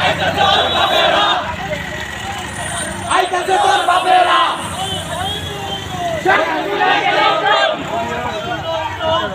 আইতাছে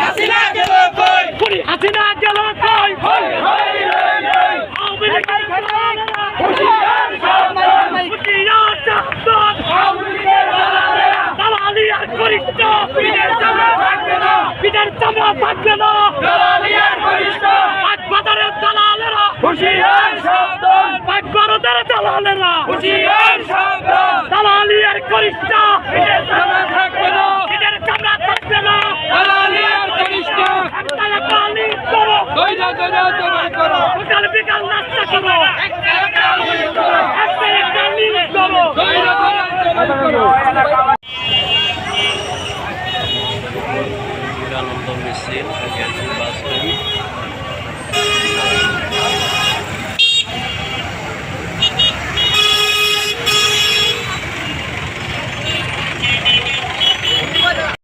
হাসিনা গেল কই হাসিনা গেল কই আওয়ামী লীগের দালালেরা হুঁশিয়ার সাবধান হুঁশিয়ার সাবধান আওয়ামী লীগের দালালেরা দালালি আর করিস না পিঠের চামড়া থাকবে না। পিঠের চামড়া থাকবে না। দালালি আর করিস না পাঁচ বাজারের দালালেরা হুঁশিয়ার সাবধান পাঁচ ভারতের দালালেরা হুঁশিয়ার সাবধান দালালি আর করিস না পিঠের চামড়া থাকবে না। পিঠের চামড়া থাকবে না। দালালি আর করিস না একটা লিগ করো। দইরা দইরা দইরা করো সকাল বিকাল নাস্তা করো। একটা লিগ করো। sehen, ein jetzt im Basteln.